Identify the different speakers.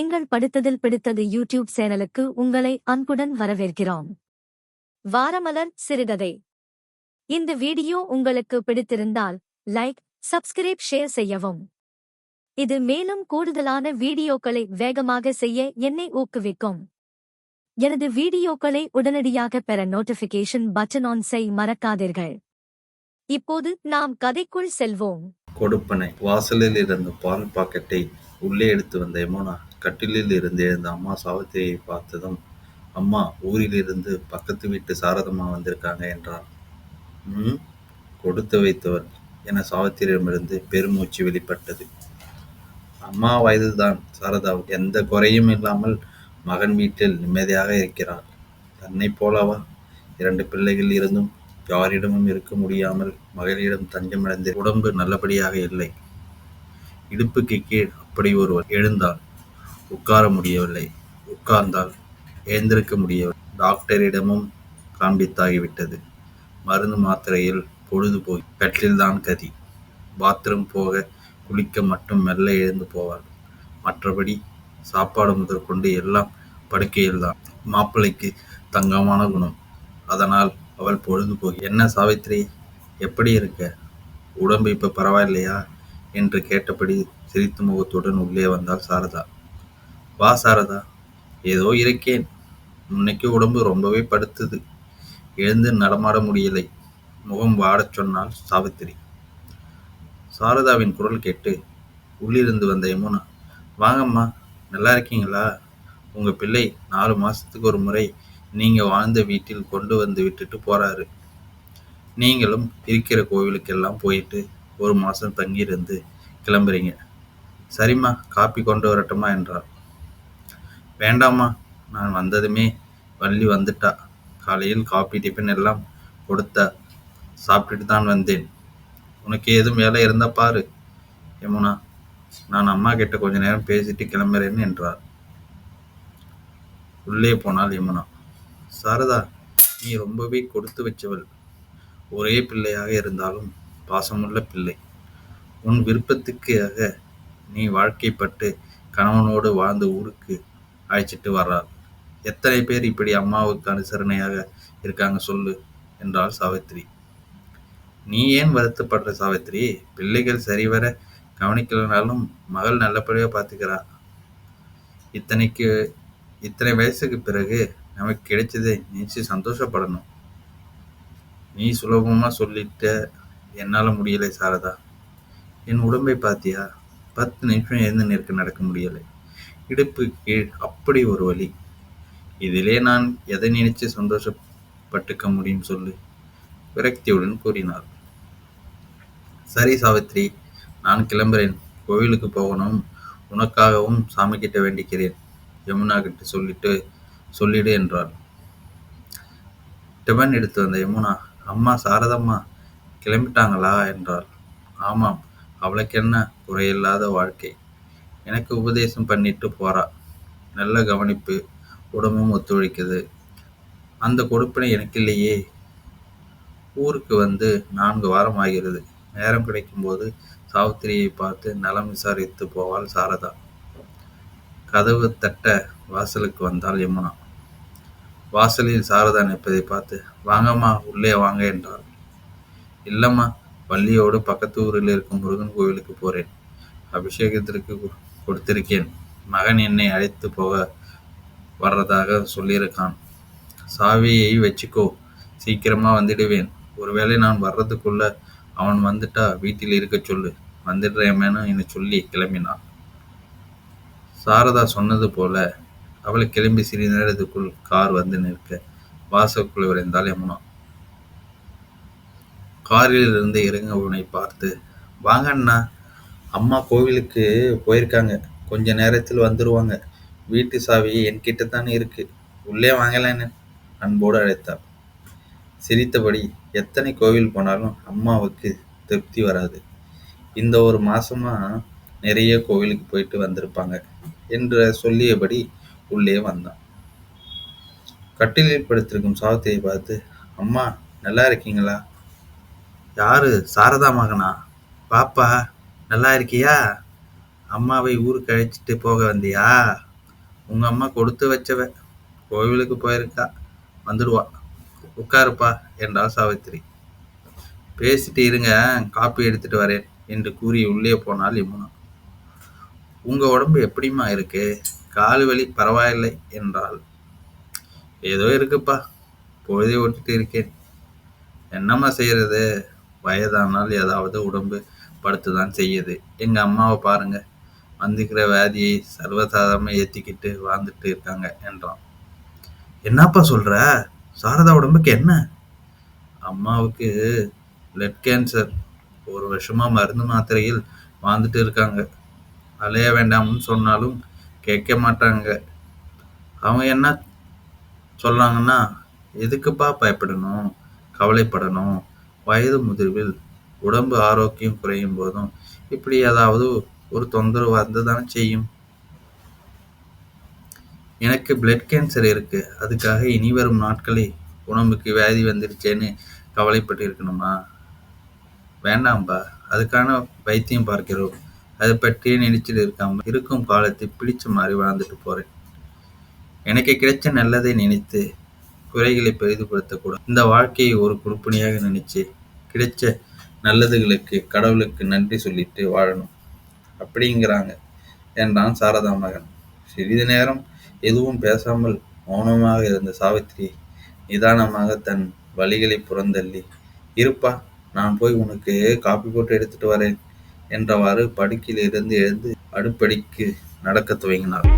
Speaker 1: எங்கள் படித்ததில் பிடித்தது யூடியூப் சேனலுக்கு உங்களை அன்புடன் வரவேற்கிறோம். வாரமலர் சிறுகதை இந்த வீடியோ உங்களுக்கு பிடித்திருந்தால் லைக் சப்ஸ்கிரைப் ஷேர் செய்யவும். இது மேலும் கூடுதலான வீடியோக்களை வேகமாக செய்ய என்னை ஊக்குவிக்கும். எனது வீடியோக்களை உடனடியாக பெற நோட்டிபிகேஷன் பட்டன் ஆன் செய் மறக்காதீர்கள். இப்போது நாம் கதைக்குள் செல்வோம்.
Speaker 2: கொடுப்பனை வாசலில் இருந்த பால் பாக்கெட்டை உள்ளே எடுத்து வந்த யமுனா கட்டிலில் இருந்து எழுந்த அம்மா சாவித்திரியை பார்த்ததும் அம்மா ஊரிலிருந்து பக்கத்து வீட்டு சாரதம்மா வந்திருக்காங்க என்றார் ம் கொடுத்து வைத்தவர் என சாவித்திரியிடமிருந்து பெருமூச்சு வெளிப்பட்டது. அம்மா வயதுதான் சாரதா. எந்த குறையும் இல்லாமல் மகன் வீட்டில் நிம்மதியாக இருக்கிறார் தன்னைப் போலவா? இரண்டு பிள்ளைகள் இருந்தும் யாரிடமும் இருக்க முடியாமல் மகளிடம் தஞ்சமடைந்து உடம்பு நல்லபடியாக இல்லை. இடுப்புக்கு கீழ் அப்படி ஒருவர் எழுந்தான் உட்கார முடியவில்லை. உட்கார்ந்தால் எழுந்திருக்க முடியவில்லை. டாக்டரிடமும் காண்பித்தாகிவிட்டது. மருந்து மாத்திரையில் பொழுது போய் கட்டில்தான் கதி. பாத்ரூம் போக குளிக்க மட்டும் மெல்ல எழுந்து போவாள். மற்றபடி சாப்பாடு முதற்கொண்டு எல்லாம் படுக்கையில்தான் மாப்பிள்ளைக்கு தங்கமான குணம். அதனால் அவள் பொழுது போகி என்ன சாவித்ரி எப்படி இருக்க? உடம்பு இப்போ பரவாயில்லையா? என்று கேட்டபடி சிரித்து முகத்துடன் உள்ளே வந்தாள் சாரதா. வா சாரதா. ஏதோ இருக்கேன். முன்னைக்கு உடம்பு ரொம்பவே படுத்துது. எழுந்து நடமாட முடியலை. முகம் வாடச் சொன்னாள் சாவித்திரி. சாரதாவின் குரல் கேட்டு உள்ளிருந்து வந்த யமுனா வாங்கம்மா நல்லா இருக்கீங்களா? உங்கள் பிள்ளை நாலு மாதத்துக்கு ஒரு முறை நீங்கள் வாழ்ந்த வீட்டில் கொண்டு வந்து விட்டுட்டு போகிறாரு நீங்களும் இருக்கிற கோவிலுக்கெல்லாம் போயிட்டு ஒரு மாதம் தங்கியிருந்து கிளம்புறீங்க. சரிம்மா காப்பி கொண்டு வரட்டுமா? என்றார் வேண்டாம்மா. நான் வந்ததுமே வள்ளி வந்துட்டா. காலையில் காப்பி டிஃபன் எல்லாம் கொடுத்தா. சாப்பிட்டுட்டு தான் வந்தேன். உனக்கு ஏதும் வேலை இருந்தால் பாரு. யமுனா நான் அம்மா கிட்ட கொஞ்ச நேரம் பேசிட்டு கிளம்புறேன்னு என்றார். உள்ளே போனாள் யமுனா. சாரதா நீ ரொம்பவே கொடுத்து வச்சவள். ஒரே பிள்ளையாக இருந்தாலும் பாசமுள்ள பிள்ளை. உன் விருப்பத்துக்காக நீ வாழ்க்கைப்பட்டு கணவனோடு வாழ்ந்த ஊருக்கு அழைச்சிட்டு வர்றாள் எத்தனை பேர் இப்படி அம்மாவுக்கு அனுசரணையாக இருக்காங்க சொல்லு என்றாள் சாவித்திரி. நீ ஏன் வருத்தப்படுற சாவித்திரி? பிள்ளைகள் சரிவர கவனிக்கலனாலும் மகள் நல்லபடியாக பார்த்துக்கிறா இத்தனைக்கு இத்தனை வயசுக்கு பிறகு நமக்கு கிடைச்சதை நினச்சி சந்தோஷப்படணும். நீ சுலபமா சொல்லிட்ட என்னால முடியலை சாரதா. என் உடம்பை பார்த்தியா பத்து நிமிஷம் எழுந்து நிற்க நடக்க முடியலை. இடுப்பு கீழ் அப்படி ஒரு வழி இதிலே நான் எதை நினைச்சு சந்தோஷப்பட்டுக்க முடியும் சொல்லு? விரக்தியுடன் கூறினார். சரி சாவித்ரி நான் கிளம்புறேன். கோவிலுக்கு போகணும். உனக்காகவும் சாமி கிட்ட வேண்டிக்கிறேன். யமுனா கிட்ட சொல்லிட்டு சொல்லிடு என்றாள். டிபன் எடுத்து வந்த யமுனா அம்மா சாரதம்மா கிளம்பிட்டாங்களா? என்றாள். ஆமாம் அவளுக்கு என்ன குறையில்லாத வாழ்க்கை. எனக்கு உபதேசம் பண்ணிட்டு போறா. நல்ல கவனிப்பு உடம்பும் ஒத்துழைக்குது. அந்த கொடுப்பினை எனக்கு இல்லையே ஊருக்கு வந்து நான்கு வாரம் ஆகிறது. நேரம் கிடைக்கும்போது சாவித்திரியை பார்த்து நலம் விசாரித்து போவாள் சாரதா. கதவு தட்ட வாசலுக்கு வந்தாள் யமுனா. வாசலில் சாரதா நிற்பதை பார்த்து வாங்கம்மா உள்ளே வாங்க என்றாள். இல்லம்மா வள்ளியோடு பக்கத்து ஊரில் இருக்கும் முருகன் கோவிலுக்கு போறேன். அபிஷேகத்திற்கு கொடுத்திருக்கேன். மகன் என்னை அழைத்து போக வர்றதாக சொல்லியிருக்கான். சாவியை வச்சுக்கோ சீக்கிரமா வந்துடுவேன். ஒருவேளை நான் வர்றதுக்குள்ள அவன் வந்துட்டா வீட்டில் இருக்க சொல்லு. வந்துடுறேமேனு என்னை சொல்லி கிளம்பினான். சாரதா சொன்னது போல அவளை கிளம்பி சிறிது நேரத்துக்குள் கார் வந்து நிற்க வாசக்குள் விரைந்தாள் யமுனா. காரில் இருந்து இறங்கவனை பார்த்து வாங்க அண்ணா அம்மா கோவிலுக்கு போயிருக்காங்க. கொஞ்ச நேரத்தில் வந்துருவாங்க. வீட்டு சாவி என்கிட்ட தானே இருக்கு. உள்ளே வாங்கலன்னு அன்போடு அழைத்தார் சிரித்தபடி எத்தனை கோவில் போனாலும் அம்மாவுக்கு திருப்தி வராது. இந்த ஒரு மாசமா நிறைய கோவிலுக்கு போயிட்டு வந்திருப்பாங்க என்று சொல்லியபடி உள்ளே வந்தான். கட்டிலில் படுத்திருக்கும் சாவத்தியை பார்த்து அம்மா நல்லா இருக்கீங்களா? யாரு? சாரதா மகனா? பாப்பா நல்லா இருக்கியா? அம்மாவை ஊருக்கு அழைச்சிட்டு போக வந்தியா? உங்க அம்மா கொடுத்து வச்சவ. கோவிலுக்கு போயிருக்கா. வந்துடுவா. உட்காருப்பா என்றாள் சாவித்திரி. பேசிட்டு இருங்க காப்பி எடுத்துட்டு வரேன் என்று கூறி உள்ளே போனாள் யமுனா உங்க உடம்பு எப்படிம்மா இருக்கு? கால் வலி பரவாயில்லை என்றாள். ஏதோ இருக்குப்பா பொழுதை ஓட்டிட்டு இருக்கேன். என்னம்மா செய்யறது? வயதானால் ஏதாவது உடம்பு படுத்து தான் செய்யுது. எங்கள் அம்மாவை பாருங்கள் வந்துக்கிற வியாதியை சர்வசாதாரணமாக ஏற்றிக்கிட்டு வாழ்ந்துட்டு இருக்காங்க என்றான். என்னப்பா சொல்கிற சாரதா உடம்புக்கு என்ன? அம்மாவுக்கு பிளட் கேன்சர் ஒரு வருஷமாக மருந்து மாத்திரையில் வாழ்ந்துட்டு இருக்காங்க. அலைய வேண்டாம்னு சொன்னாலும் கேட்க மாட்டாங்க. அவங்க என்ன சொல்கிறாங்கன்னா எதுக்குப்பா பயப்படணும்? கவலைப்படணும்? வயது முதிர்வில் உடம்பு ஆரோக்கியம் குறையும் போதும். இப்படி ஏதாவது ஒரு தொந்தரவு வந்து தானே செய்யும்? எனக்கு பிளட் கேன்சர் இருக்கு. அதுக்காக இனி வரும் நாட்களே உடம்புக்கு வியாதி வந்துருச்சேன்னு கவலைப்பட்டு இருக்கணுமா? வேண்டாம்பா. அதுக்கான வைத்தியம் பார்க்கிறோம். அதை பற்றியே நினைச்சிட்டு இருக்காம இருக்கும் காலத்தை பிடிச்ச மாதிரி வாழ்ந்துட்டு போறேன். எனக்கு கிடைச்ச நல்லதை நினைத்து குறைகளை பெரிதுபடுத்தக்கூடாது. இந்த வாழ்க்கையை ஒரு குடுப்பணியாக நினைச்சு கிடைச்ச நல்லதுகளுக்கு கடவுளுக்கு நன்றி சொல்லிட்டு வாழணும். அப்படிங்கிறாங்க. என்றான் சாரதா மகன். சிறிது நேரம் எதுவும் பேசாமல் மௌனமாக இருந்த சாவித்திரி நிதானமாக தன் வழிகளை புறந்தள்ளி இருப்பா நான் போய் உனக்கு காப்பி போட்டு எடுத்துட்டு வரேன் என்றவாறு படுக்கையிலிருந்து எழுந்து அடுப்படிக்கு நடக்கத் துவங்கினார்